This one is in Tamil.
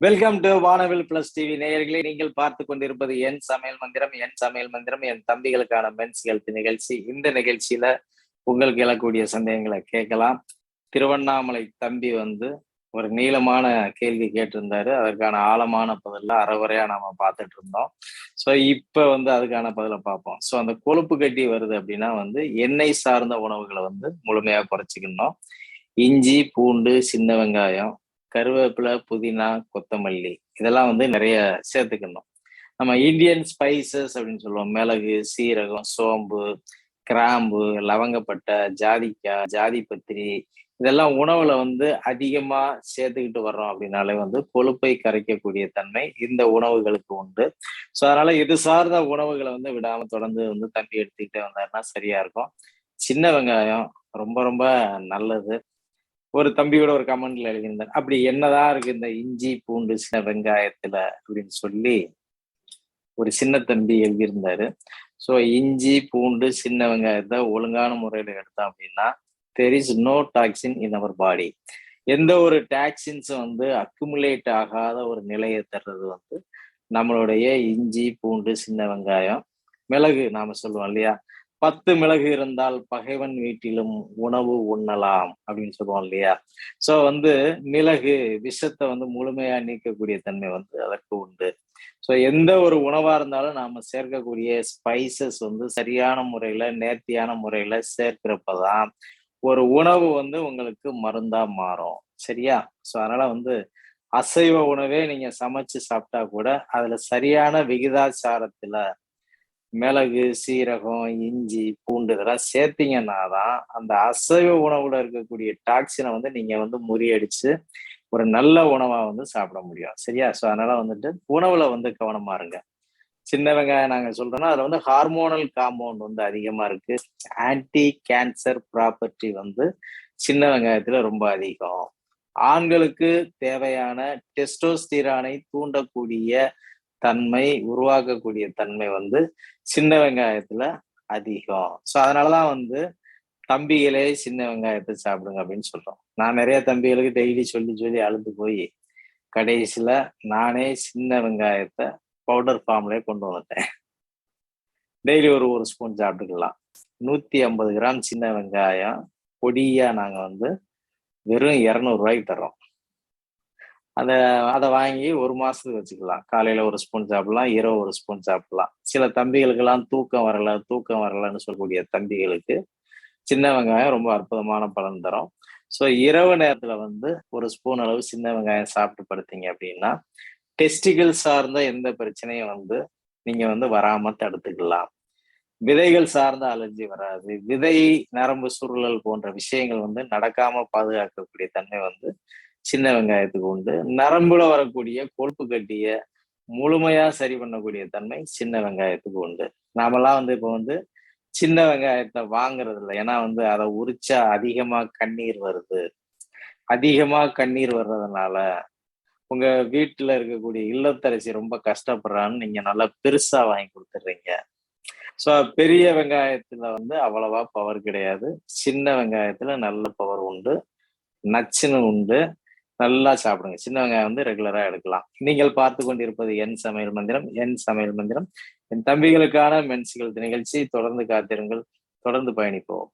Welcome to Vanavil plus TV நேயர்களே நீங்கள் பார்த்து கொண்டிருப்பது என் சமையல் மந்திரம் என் சமையல் மந்திரம் என் தம்பிகளுக்கான மென்ஸ் ஹெல்த் நிகழ்ச்சி. இந்த நிகழ்ச்சியில உங்களுக்கு எழக்கூடிய சந்தேகங்களை கேட்கலாம். திருவண்ணாமலை தம்பி வந்து ஒரு நீளமான கேள்வி கேட்டிருந்தாரு. அதற்கான ஆழமான பதில அறகுறையா நாம பார்த்துட்டு இருந்தோம். ஸோ இப்ப வந்து அதுக்கான பதிலை பார்ப்போம். ஸோ அந்த கொழுப்பு கட்டி வருது அப்படின்னா வந்து எண்ணெய் சார்ந்த உணவுகளை வந்து முழுமையா குறைச்சிக்கணும். இஞ்சி பூண்டு சின்ன வெங்காயம் கருவேப்பிலை புதினா கொத்தமல்லி இதெல்லாம் வந்து நிறைய சேர்த்துக்கணும். நம்ம இந்தியன் ஸ்பைசஸ் அப்படின்னு சொல்லுவோம். மிளகு சீரகம் சோம்பு கிராம்பு லவங்கப்பட்டை ஜாதிக்காய் ஜாதி பத்திரி இதெல்லாம் உணவுல வந்து அதிகமா சேர்த்துக்கிட்டு வர்றோம் அப்படின்னாலே வந்து கொழுப்பை கரைக்கக்கூடிய தன்மை இந்த உணவுகளுக்கு உண்டு. ஸோ அதனால இது சார்ந்த உணவுகளை வந்து விடாம தொடர்ந்து வந்து தம்பி எடுத்துக்கிட்டே வந்தாருன்னா சரியா இருக்கும். சின்ன வெங்காயம் ரொம்ப ரொம்ப நல்லது. ஒரு தம்பியோட ஒரு கமெண்ட்ல எழுதியிருந்தேன் அப்படி என்னதான் இருக்கு இந்த இஞ்சி பூண்டு சின்ன வெங்காயத்துல அப்படின்னு சொல்லி ஒரு சின்ன தம்பி எழுதியிருந்தாரு. ஸோ இஞ்சி பூண்டு சின்ன வெங்காயத்தை ஒழுங்கான முறையில எடுத்தோம் அப்படின்னா there is no toxin in our body எந்த ஒரு டாக்ஸின்ஸும் வந்து அக்குமுலேட் ஆகாத ஒரு நிலையை தர்றது வந்து நம்மளுடைய இஞ்சி பூண்டு சின்ன வெங்காயம் மிளகு நாம சொல்லுவோம் இல்லையா? பத்து மிளகு இருந்தால் பகைவன் வீட்டிலும் உணவு உண்ணலாம் அப்படின்னு சொல்லுவோம் இல்லையா? சோ வந்து மிளகு விஷத்தை வந்து முழுமையா நீக்கக்கூடிய தன்மை வந்து அதற்கு உண்டு. ஸோ எந்த ஒரு உணவா இருந்தாலும் நாம சேர்க்கக்கூடிய ஸ்பைசஸ் வந்து சரியான முறையில நேர்த்தியான முறையில சேர்க்கிறப்பதான் ஒரு உணவு வந்து உங்களுக்கு மருந்தா மாறும். சரியா? ஸோ அதனால வந்து அசைவ உணவே நீங்க சமைச்சு சாப்பிட்டா கூட அதுல சரியான விகிதாச்சாரத்துல மிளகு சீரகம் இஞ்சி பூண்டு இதெல்லாம் சேர்த்தீங்கன்னா தான் அந்த அசைவ உணவுல இருக்கக்கூடிய டாக்ஸினை வந்து நீங்க வந்து முறியடிச்சு ஒரு நல்ல உணவா வந்து சாப்பிட முடியும். சரியா? ஸோ அதனால வந்துட்டு உணவுல வந்து கவனமா இருங்க. சின்ன வெங்காயம் நாங்க சொல்றோம்னா அதுல வந்து ஹார்மோனல் காம்பவுண்ட் வந்து அதிகமா இருக்கு. ஆன்டி கேன்சர் ப்ராப்பர்ட்டி வந்து சின்ன வெங்காயத்துல ரொம்ப அதிகம். ஆண்களுக்கு தேவையான டெஸ்டோஸ்டிரானை தூண்டக்கூடிய தன்மை உருவாக்கக்கூடிய தன்மை வந்து சின்ன வெங்காயத்துல அதிகம். ஸோ அதனாலதான் வந்து தம்பிகளே சின்ன வெங்காயத்தை சாப்பிடுங்க அப்படின்னு சொல்றோம். நான் நிறைய தம்பிகளுக்கு டெய்லி சொல்லி சொல்லி அழுது போய் கடைசியில நானே சின்ன வெங்காயத்தை பவுடர் ஃபார்ம்லயே கொண்டு வந்துட்டேன். டெய்லி ஒரு ஒரு ஸ்பூன் சாப்பிட்டுக்கலாம். நூத்தி ஐம்பது கிராம் சின்ன வெங்காயம் பொடியா நாங்க வந்து வெறும் இரநூறுவாய்க்கு தர்றோம். அதை அதை வாங்கி ஒரு மாசத்துக்கு வச்சுக்கலாம். காலையில ஒரு ஸ்பூன் சாப்பிடலாம் இரவு ஒரு ஸ்பூன் சாப்பிடலாம். சில தம்பிகளுக்கெல்லாம் தூக்கம் வரல தூக்கம் வரலன்னு சொல்லக்கூடிய தம்பிகளுக்கு சின்ன வெங்காயம் ரொம்ப அற்புதமான பலன் தரும். ஸோ இரவு நேரத்துல வந்து ஒரு ஸ்பூன் அளவு சின்ன வெங்காயம் சாப்பிட்டு படுத்தீங்க அப்படின்னா டெஸ்டிகள் சார்ந்த எந்த பிரச்சனையும் வந்து நீங்க வந்து வராம தடுத்துக்கலாம். விதைகள் சார்ந்த அலர்ஜி வராது. விதை நரம்பு சுருளல் போன்ற விஷயங்கள் வந்து நடக்காம பாதுகாக்கக்கூடிய தன்மை வந்து சின்ன வெங்காயத்துக்கு உண்டு. நரம்புல வரக்கூடிய கொழுப்பு கட்டிய முழுமையா சரி பண்ணக்கூடிய தன்மை சின்ன வெங்காயத்துக்கு உண்டு. நாமெல்லாம் வந்து இப்போ வந்து சின்ன வெங்காயத்தை வாங்குறது இல்லை ஏன்னா வந்து அதை உரிச்சா அதிகமா கண்ணீர் வருது. அதிகமா கண்ணீர் வர்றதுனால உங்க வீட்டுல இருக்கக்கூடிய இல்லத்தரசி ரொம்ப கஷ்டப்படுறான்னு நீங்க நல்லா பெருசா வாங்கி கொடுத்துடுறீங்க. ஸோ பெரிய வெங்காயத்துல வந்து அவ்வளவா பவர் கிடையாது. சின்ன வெங்காயத்துல நல்ல பவர் உண்டு. நச்சுன்னு உண்டு. நல்லா சாப்பிடுங்க. சின்ன வெங்காயம் வந்து ரெகுலரா எடுக்கலாம். நீங்கள் பார்த்து கொண்டிருப்பது என் சமையல் மந்திரம் என் சமையல் மந்திரம். என் தம்பிகளுக்கான மென்சிகள் நிகழ்ச்சி. தொடர்ந்து காத்திருங்கள். தொடர்ந்து பயணிப்போம்.